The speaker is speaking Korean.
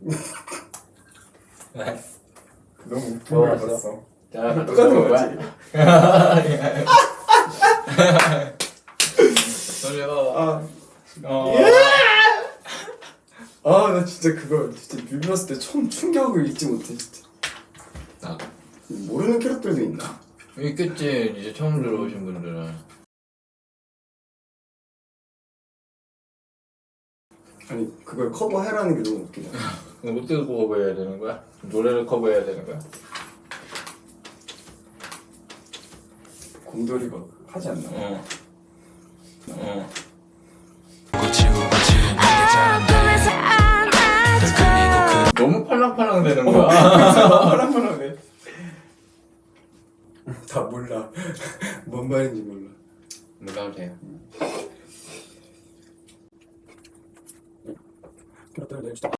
네. 너무 웃긴 뭐걸 왔어? 봤어. 자, 똑같은 거지. 돌려. 아, 어. 아, 나 진짜 그거 진짜 뮤비 봤을 때 처음 충격을 잊지 못해 진짜. 나도. 모르는 캐릭터도 있나? 있겠지. 이제 처음 들어오신 분들은. 아니 그걸 커버해라는 게 너무 웃기다. 근데 어떻게 커버해야 되는 거야? 노래를 커버해야 되는 거야? 곰돌이가 하지 않나? 어. 어. 너무 팔랑팔랑 되는 거야. 파란파란해. 다 몰라. 뭔 말인지 몰라. 몰라도 돼요. 캐릭터를 내주다.